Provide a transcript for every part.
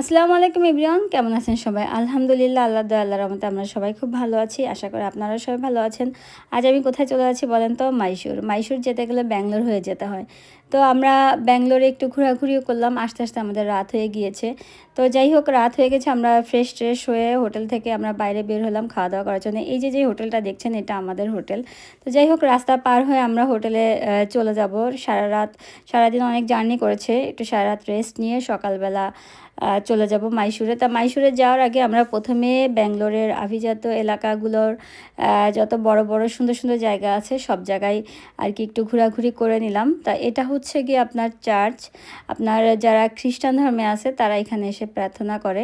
আসসালামু আলাইকুম ইবরিয়ান কেমন আছেন সবাই? আলহামদুলিল্লাহ, আল্লাহ আল্লাহ রহমতে আমরা সবাই খুব ভালো আছি। আশা করি আপনারা সবাই ভালো আছেন। আজ আমি কোথায় চলে আছি বলেন তো? মাইশুর মাইশুর যেতে গেলে ব্যাঙ্গালোর হয়ে যেতে হয়। তো আমরা ব্যাঙ্গালোরে একটু ঘোরাঘুরিও করলাম, আস্তে আস্তে আমাদের রাত হয়ে গিয়েছে। তো যাই হোক, রাত হয়ে গেছে, আমরা ফ্রেশ ট্রেশ হয়ে হোটেল থেকে আমরা বাইরে বের হলাম খাওয়া দাওয়া করার জন্য। এই যে যে হোটেলটা দেখছেন, এটা আমাদের হোটেল। তো যাই হোক, রাস্তা পার হয়ে আমরা হোটেলে চলে যাব। সারা রাত, সারাদিন অনেক জার্নি করেছে, একটু সারা রাত রেস্ট নিয়ে সকালবেলা চলে যাব মাইশুরে তা মাইশুরে যাওয়ার আগে আমরা প্রথমে ব্যাঙ্গালোরের আভিজাত এলাকাগুলোর যত বড় বড় সুন্দর সুন্দর জায়গা আছে, সব জায়গায় আর কি একটু ঘোরাঘুরি করে নিলাম। তা এটা হচ্ছে গিয়ে আপনার চার্চ। আপনার যারা খ্রিস্টান ধর্মে আছে, তারা এখানে এসে প্রার্থনা করে।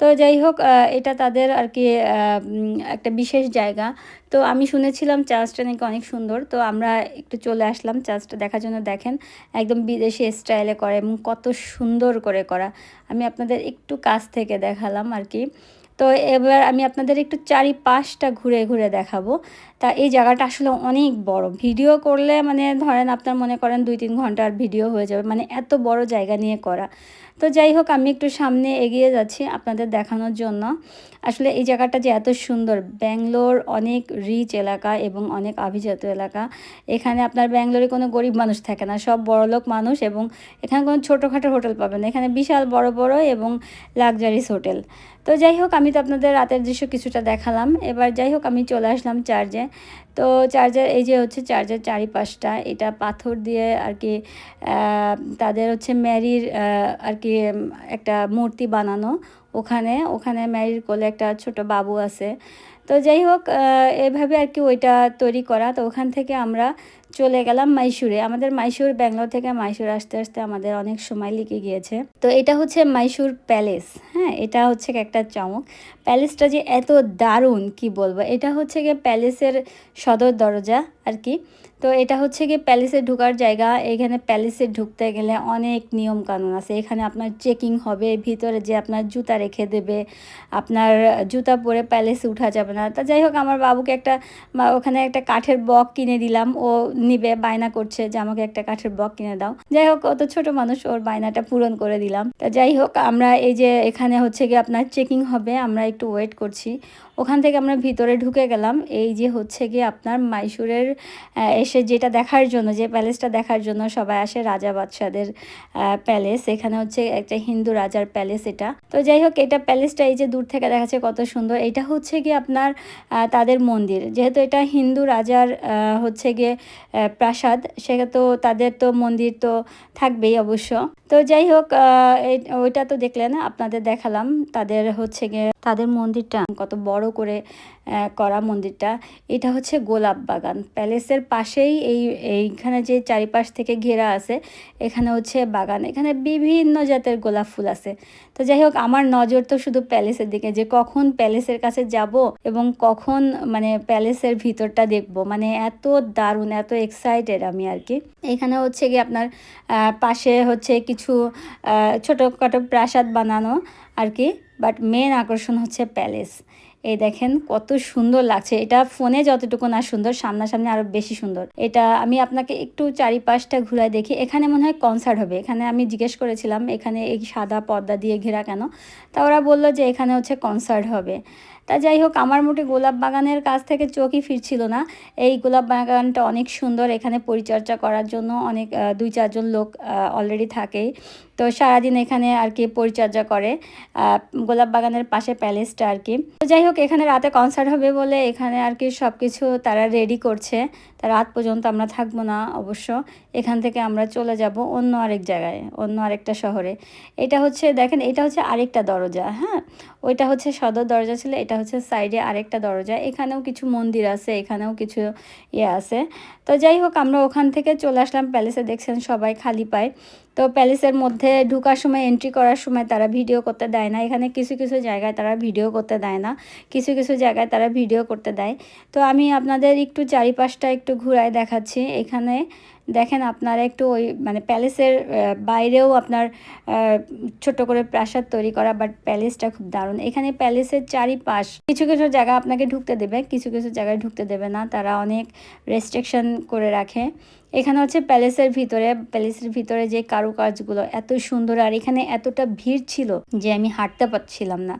তো যাই হোক এটা তাদের আর কি একটা বিশেষ জায়গা। তো আমি শুনেছিলাম চার্চটা নাকি অনেক সুন্দর। তো আমরা একটু চলে আসলাম চার্চটা দেখার জন্য। দেখেন, একদম বিদেশি স্টাইলে করে এবং কত সুন্দর করে করা। আমি আপনাদের একটু কাছ থেকে দেখালাম আর কি। তো এবার আমি আপনাদের একটু চারিপাশটা ঘুরে ঘুরে দেখাবো। তা এই জায়গাটা আসলে অনেক বড়। ভিডিও করলে মানে ধরেন আপনার মনে করেন দুই তিন ঘণ্টার ভিডিও হয়ে যাবে। মানে এত বড় জায়গা নিয়ে করা। তো যাই হোক, আমি একটু সামনে এগিয়ে যাচ্ছি আপনাদের দেখানোর জন্য। আসলে এই জায়গাটা যে এত সুন্দর, ব্যাঙ্গলোর অনেক রিচ এলাকা এবং অনেক আভিজাত এলাকা। এখানে আপনার ব্যাঙ্গলোরে কোনো গরিব মানুষ থাকে না, সব বড়লোক মানুষ এবং এখানে কোনো ছোটোখাটো হোটেল পাবেন না। এখানে বিশাল বড় বড় এবং লাক্সারিস হোটেল। তো যাই হোক, আমি তো আপনাদের রাতের দৃশ্য কিছুটা দেখালাম। এবার যাই হোক, আমি চলে আসলাম চার্জে তো চার্জার এই যে হচ্ছে চার্জার চারিপাশটা, এটা পাথর দিয়ে আর কি তাদের হচ্ছে ম্যারির আর কি একটা মূর্তি বানানো। ওখানে ওখানে ম্যারির কোলে একটা ছোট বাবু আছে। তো যাই হোক এভাবে আর কি ওইটা তৈরি করা। তো ওখান থেকে আমরা চলে গেলাম মাইশুরে। আমাদের মাইশুর ব্যাঙ্গালোর থেকে মাইশুর আসতে আসতে আমাদের অনেক সময় লেগে গিয়েছে। তো এটা হচ্ছে মাইশুর প্যালেস। হ্যাঁ এটা হচ্ছে একটা চমক। প্যালেসটা যে এত দারুণ, কি বলব? এটা হচ্ছে গিয়ে প্যালেসের সদর দরজা। আর কি তো এটা হচ্ছে গিয়ে প্যালেসে ঢোকার জায়গা। এখানে প্যালেসে ঢুকতে গেলে অনেক নিয়ম কানুন আছে। এখানে আপনার চেকিং হবে, ভিতরে যে আপনার জুতা রেখে দেবে, আপনার জুতা পরে প্যালেসে উঠা যাবে না। তা যাই হোক, আমার বাবুকে একটা ওখানে একটা কাঠের বক কিনে দিলাম। ও নিবে, বায়না করছে যে আমাকে একটা কাঠের বক কিনে দাও। যাই হোক অত ছোট মানুষ, ওর বায়নাটা পূরণ করে দিলাম। তা যাই হোক, আমরা এই যে এখানে হচ্ছে গিয়ে আপনার চেকিং হবে, আমরা একটু ওয়েট করছি। ওখান থেকে আমরা ভিতরে ঢুকে গেলাম। এই যে হচ্ছে গিয়ে আপনার মাইসুরের এসে যেটা দেখার জন্য, যে প্যালেসটা দেখার জন্য সবাই আসে, রাজা বাদশাদের প্যালেস। এখানে হচ্ছে একটা হিন্দু রাজার প্যালেস এটা। তো যাই হোক, এটা প্যালেসটা এই যে দূর থেকে দেখাচ্ছে কত সুন্দর। এটা হচ্ছে গিয়ে আপনার তাদের মন্দির। যেহেতু এটা হিন্দু রাজার হচ্ছে গিয়ে প্রাসাদ সে তো তাদের তো মন্দির তো থাকবেই অবশ্য। তো যাই হোক ওইটা তো দেখলেন, আপনাদের দেখালাম। তাদের হচ্ছে গিয়ে, তাদের মন্দিরটা কত বড় করে করা মন্দিরটা। এটা হচ্ছে গোলাপ বাগান প্যালেসের পাশেই এই, এইখানে যে চারিপাশ থেকে ঘেরা আছে, এখানে হচ্ছে বাগান, এখানে বিভিন্ন জাতের গোলাপ ফুল আছে। তো যাই হোক, আমার নজর তো শুধু প্যালেসের দিকে, যে কখন প্যালেসের কাছে যাব এবং কখন মানে প্যালেসের ভিতরটা দেখব। মানে এত দারুণ, এত এক্সাইটেড আমি আর কি। এখানে হচ্ছে কি আপনার পাশে হচ্ছে কিছু ছোটোখাটো প্রাসাদ বানানো আর কি বাট মেন আকর্ষণ হচ্ছে প্যালেস। এই দেখেন কত সুন্দর লাগছে। এটা ফোনে যতটুকু না সুন্দর, সামনাসামনি আরও বেশি সুন্দর। এটা আমি আপনাকে একটু চারিপাশটা ঘুরায় দেখি। এখানে মনে হয় কনসার্ট হবে। এখানে আমি জিজ্ঞেস করেছিলাম, এখানে এই সাদা পর্দা দিয়ে ঘেরা কেন? তা ওরা বলল যে এখানে হচ্ছে কনসার্ট হবে। তা যাই হোক, আমার মোটে গোলাপ বাগানের কাছ থেকে চোখই ফিরছিল না। এই গোলাপ বাগানটা অনেক সুন্দর, এখানে পরিচর্যা করার জন্য অনেক দুই চারজন লোক অলরেডি থাকে। তো সারাদিন এখানে আর কি পরিচর্যা করে গোলাপ বাগানের পাশে প্যালেসটা আর কি। তো যাই হোক, এখানে রাতে কনসার্ট হবে বলে এখানে আর কি সব কিছু তারা রেডি করছে। রাত পর্যন্ত আমরা থাকব না অবশ্য। এখান থেকে আমরা চলে যাব অন্য আরেক জায়গায়, অন্য আরেকটা শহরে। এটা হচ্ছে, দেখেন, এটা হচ্ছে আরেকটা দরজা হ্যাঁ? ওইটা হচ্ছে সদর দরজা ছিল, এটা হচ্ছে সাইডে আরেকটা দরজা। এখানেও কিছু মন্দির আছে, এখানেও কিছু ইয়ে আছে। তো যাই হোক, আমরা ওখান থেকে চলে আসলাম, প্যালেসে দেখছেন সবাই খালি পায়। তো প্যালেসের মধ্যে ঢুকার সময় এন্ট্রি করার সময় তারা ভিডিও করতে দেয় না। এখানে কিছু কিছু জায়গায় তারা ভিডিও করতে দেয় না। কিছু কিছু জায়গায় তারা ভিডিও করতে দেয়। তো আমি আপনাদের একটু চারিপাশটা একটু ঘুরায় দেখাচ্ছি। এখানে দেখেন আপনারা একটু ওই মানে প্যালেসের বাইরেও আপনার ছোট করে প্রাসাদ তৈরি করা বাট প্যালেসটা খুব দারুণ। এখানে প্যালেসের চারিপাশ, কিছু কিছু জায়গা আপনাকে ঢুকতে দেবে, কিছু কিছু জায়গায় ঢুকতে দেবে না, তারা অনেক রেস্ট্রিকশন করে রাখে। এখানে হচ্ছে প্যালেসের ভিতরে প্যালেসের ভিতরে যে কারুকাজগুলো এত সুন্দর, আর এখানে এতটা ভিড় ছিল যে আমি হাঁটতে পারছিলাম না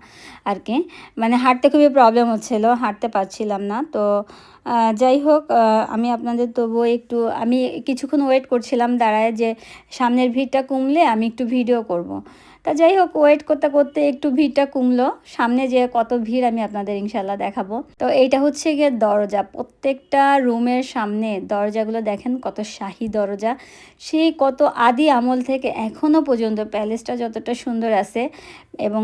আর কি মানে হাঁটতে খুবই প্রবলেম হচ্ছিল, হাঁটতে পারছিলাম না, তো যাই হোক আমি আপনাদের তবুও একটু, আমি কিছুক্ষণ ওয়েট করছিলাম দাঁড়ায় যে সামনের ভিড়টা কমলে আমি একটু ভিডিও করব। তা যাই হোক ওয়েট করতে করতে একটু ভিড়টা কমলো। সামনে যে কত ভিড় আমি আপনাদের ইনশাল্লাহ দেখাবো। তো এইটা হচ্ছে গিয়ে দরজা। প্রত্যেকটা রুমের সামনে দরজাগুলো দেখেন কত শাহি দরজা। সেই কত আদি আমল থেকে এখনও পর্যন্ত প্যালেসটা যতটা সুন্দর আছে এবং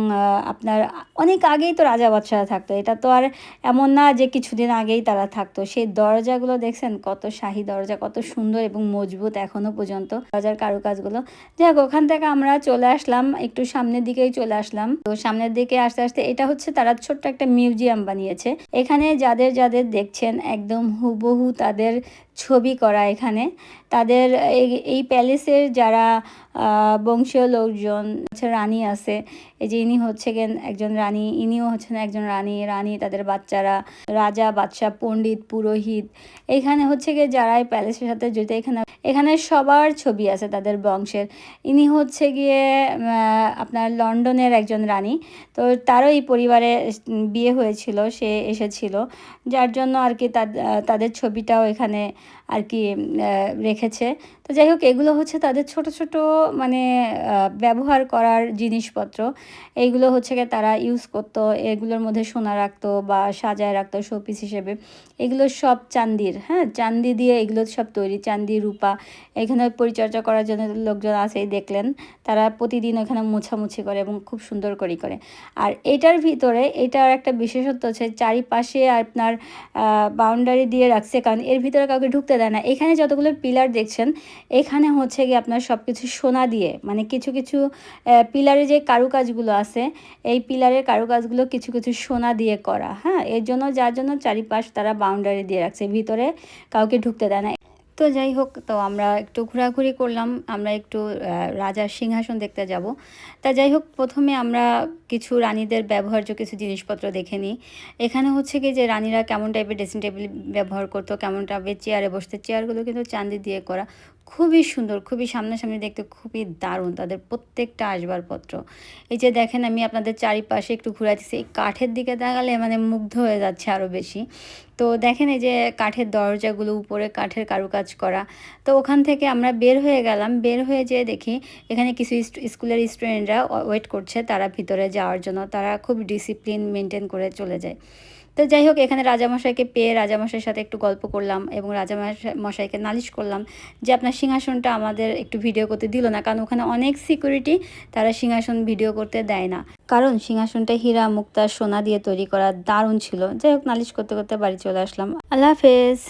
আপনার অনেক আগেই তো রাজা বাদশারা থাকতো। এটা তো আর এমন না যে কিছুদিন আগেই তারা থাকতো। সেই দরজাগুলো দেখছেন কত শাহি দরজা, কত সুন্দর এবং মজবুত এখনও পর্যন্ত দরজার কারুকাজগুলো। যাই হোক, ওখান থেকে আমরা চলে আসলাম। একটু সামনের দিকেই চলে আসলাম। তো সামনের দিকে আস্তে আস্তে এটা হচ্ছে তারা ছোট্ট একটা মিউজিয়াম বানিয়েছে। এখানে যাদের যাদের দেখছেন একদম হুবহু তাদের ছবি করা এখানে। তাদের এই- প্যালেসের যারা বংশীয় লোকজন, হচ্ছে রানী আছে। এই যে ইনি হচ্ছে একজন রানী, ইনিও হচ্ছেন একজন রানী। রানী তাদের বাচ্চারা, রাজা, বাদশাহ, পণ্ডিত, পুরোহিত। এখানে হচ্ছে গিয়ে যারা এই প্যালেসের সাথে জড়িত, এখানে এখানে সবার ছবি আছে তাদের বংশের। ইনি হচ্ছে গিয়ে আপনার লন্ডনের একজন রানী। তো তারও এই পরিবারে বিয়ে হয়েছিল, সে এসেছিল। যার জন্য আর কি তাদ- তাদের ছবিটাও এখানে আর কি রেখেছে। তো যাই হোক, এগুলো হচ্ছে তাদের ছোট ছোট মানে ব্যবহার করার জিনিসপত্র। এইগুলো হচ্ছে গিয়ে তারা ইউজ করতো, এগুলোর মধ্যে সোনা রাখতো বা সাজায় রাখতো শোপিস হিসেবে। এগুলো সব চান্দির হ্যাঁ? চান্দি দিয়ে এগুলো সব তৈরি। চান্দি, রূপা, এখানে পরিচর্যা করার জন্য লোকজন আছেই, দেখলেন। তারা প্রতিদিন ওখানে মোছামুছি করে এবং খুব সুন্দর করে করে। আর এটার ভিতরে, এটার একটা বিশেষত্ব হচ্ছে চারিপাশে আপনার বাউন্ডারি দিয়ে রাখছে। কারণ এর ভিতরে কাউকে ঢুকতে দেয় না। এখানে যতগুলো পিলার দেখছেন, এখানে হচ্ছে গিয়ে আপনার সব কিছু সোনা দিয়ে মানে কিছু কিছু পিলারে যে কারুকাজগুলো আছে, এই পিলারের কারুকাজগুলো কিছু কিছু সোনা দিয়ে করা। হ্যাঁ এর জন্য, যার জন্য চারিপাশ তারা বাউন্ডারি দিয়ে রাখছে, ভিতরে কাউকে ঢুকতে দেয় না। তো যাই হোক, তো আমরা একটু ঘোরাঘুরি করলাম, আমরা একটু রাজার সিংহাসন দেখতে যাব। তা যাই হোক, প্রথমে আমরা কিছু রানীদের ব্যবহার্য কিছু জিনিসপত্র দেখে নিই। এখানে হচ্ছে কি যে রানীরা কেমন টাইপের ড্রেসিং টেবিল ব্যবহার করতো কেমন টাইপের চেয়ারে বসতে চেয়ারগুলো কিন্তু চান্দি দিয়ে করা। খুবই সুন্দর, খুবই সামনাসামনি দেখতে খুবই দারুণ তাদের প্রত্যেকটা আসবাবপত্র। এই যে দেখেন আমি আপনাদের চারিপাশে একটু ঘুরাইতেছি, এই কাঠের দিকে দেখালে মানে মুগ্ধ হয়ে যাচ্ছে আরও বেশি। তো দেখেন এই যে কাঠের দরজাগুলো, উপরে কাঠের কারুকাজ করা। তো ওখান থেকে আমরা বের হয়ে গেলাম, বের হয়ে যেয়ে দেখি এখানে কিছু স্কুলের স্টুডেন্টরা ওয়েট করছে তারা ভিতরে যাওয়ার জন্য, তারা খুব ডিসিপ্লিন মেনটেন করে চলে যায়। তো যাই হোক, এখানে রাজামশাইকে পেয়ে রাজামশাইয়ের সাথে একটু গল্প করলাম এবং রাজামশাই মশাইকে নালিশ করলাম যে আপনার সিংহাসনটা আমাদের একটু ভিডিও করতে দিল না, কারণ ওখানে অনেক সিকিউরিটি তারা সিংহাসন ভিডিও করতে দেয় না। কারণ সিংহাসনটা হীরা, মুক্তা, সোনা দিয়ে তৈরি করা দারুণ ছিল। যাই হোক, নালিশ করতে করতে বাড়ি চলে আসলাম। আল্লাহ হাফেজ।